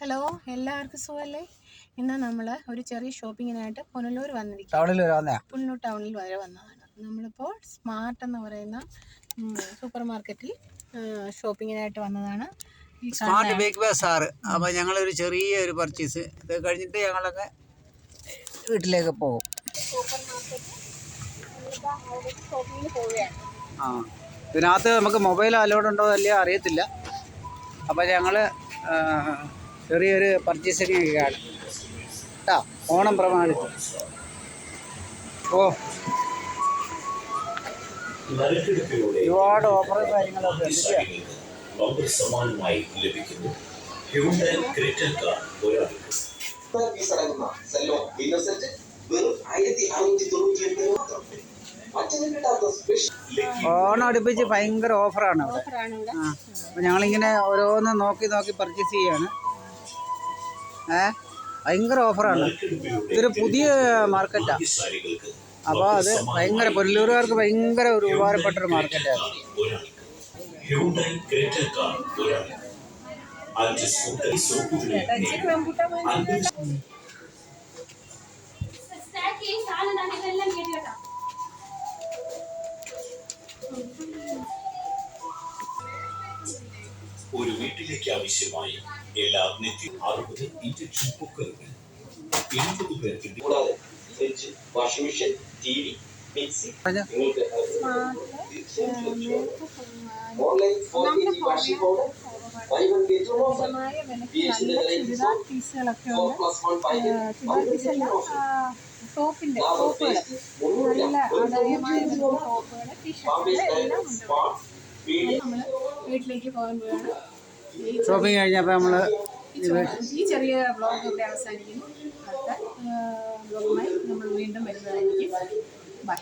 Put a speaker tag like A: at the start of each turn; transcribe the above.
A: Hello എല്ലാവർക്കും സുഖമല്ലേ ഇന്ന് നമ്മൾ ഒരു ചെറിയ ഷോപ്പിങ്ങിനായിട്ട് പുനലൂർ വന്നിരിക്കും പുനലൂർ ടൗണിൽ വരെ വന്നതാണ്. നമ്മളിപ്പോൾ സ്മാർട്ട് എന്ന് പറയുന്ന സൂപ്പർ മാർക്കറ്റിൽ ഷോപ്പിങ്ങിനായിട്ട് വന്നതാണ്.
B: സ്മാർട്ട് ബേക്ക് ബസാർ അപ്പോൾ ഞങ്ങളൊരു ചെറിയ ഒരു പർച്ചേസ്. ഇത് കഴിഞ്ഞിട്ട് ഞങ്ങളൊക്കെ വീട്ടിലേക്ക് പോകും.
A: Super market. ഷോപ്പിങ്ങിന് പോവുകയാണ്.
B: ആ. ഇതിനകത്ത് നമുക്ക് മൊബൈൽ അലോഡ് ഉണ്ടോ അല്ലേ അറിയത്തില്ല. അപ്പോൾ ഞങ്ങൾ ചെറിയൊരു പർച്ചേസിങ് ഒക്കെ കാണും കേട്ടോ ഓണം പ്രമാണിച്ച് ഓ. ഒരുപാട് ഓഫറും കാര്യങ്ങളൊക്കെ ഉണ്ട്
C: ലഭിക്കുന്നു
B: ഓണം അടുപ്പിച്ച് ഭയങ്കര ഓഫറാണ് അവിടെ. ഞങ്ങളിങ്ങനെ ഓരോന്ന് നോക്കി നോക്കി പർച്ചേസ് ചെയ്യാണ്. ഏ? ഭയങ്കര ഓഫറാണ്. ഇതൊരു പുതിയ മാർക്കറ്റാണ് അപ്പോൾ അത് ഭയങ്കര പുല്ലൂരുകാർക്ക് ഭയങ്കര ഒരു ഉപകാരപ്പെട്ട ഒരു മാർക്കറ്റാണ്
C: അഞ്ച് ഒരു വീട്ടിലേക്ക് ആവശ്യമായി എല്ലാ നെറ്റി അറുപത് ഇഞ്ചക്ഷൻ കുക്കറുകൾ എൺപത് പേർക്ക്
D: കൂടാതെ fridge washing machine T V mixie. നിങ്ങൾക്ക് online four K G washing powder buy one get one offer four plus one
A: പീസല്ല ടോപ്പിന്റെ ടോപ്പുകൾ. നല്ല ആദായമായ ടോപ്പുകൾ ടീഷർട്ടുകൾ എല്ലാം ഉണ്ട്. വീട്ടിലേക്ക് പോകുമ്പോഴാണ്
B: ഷോപ്പിംഗ് കഴിഞ്ഞപ്പോൾ നമ്മൾ
A: ഈ ചെറിയ ബ്ലോഗ് ഇവിടെ അവസാനിക്കുന്നു. അടുത്ത ബ്ലോഗുമായി നമ്മൾ വീണ്ടും വരുന്നതായിരിക്കും. ബൈ